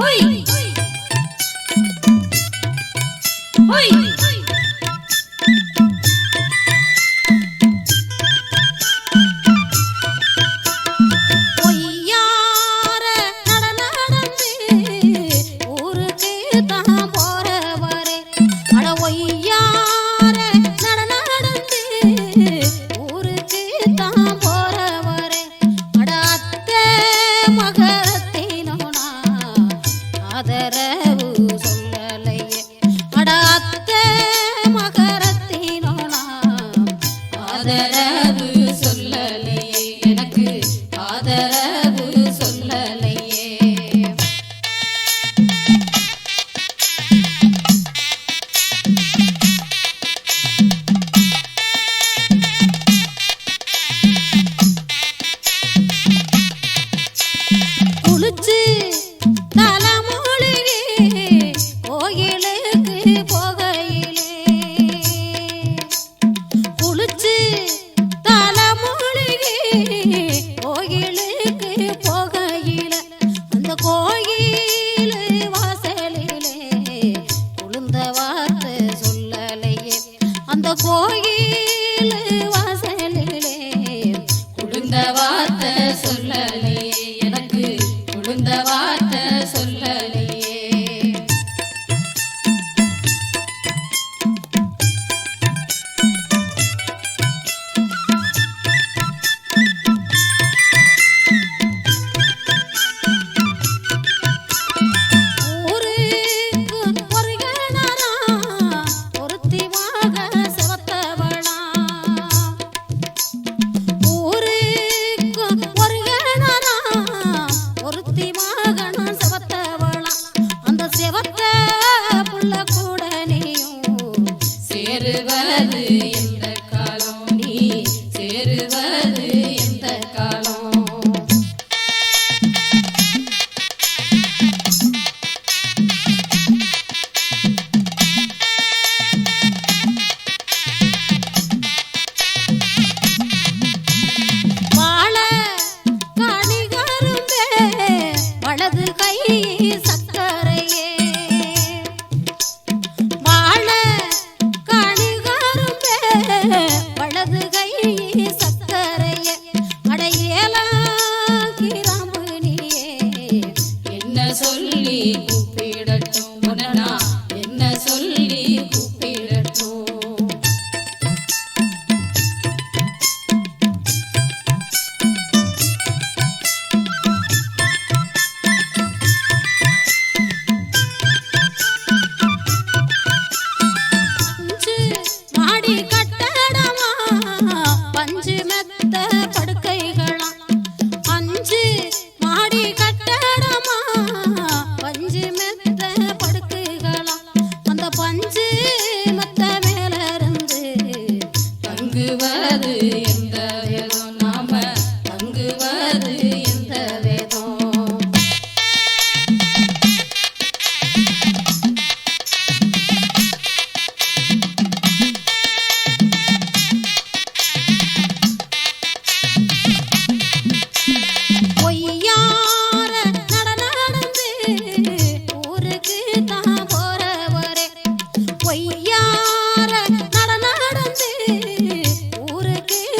Hoi! Hoi! Hoi! கதறவு சொல்லலையே. அடாத்த மகரத்தினோனா அதர வார்த்தை சொல்லலையே. அந்த கோயில் ಮಾಡಿ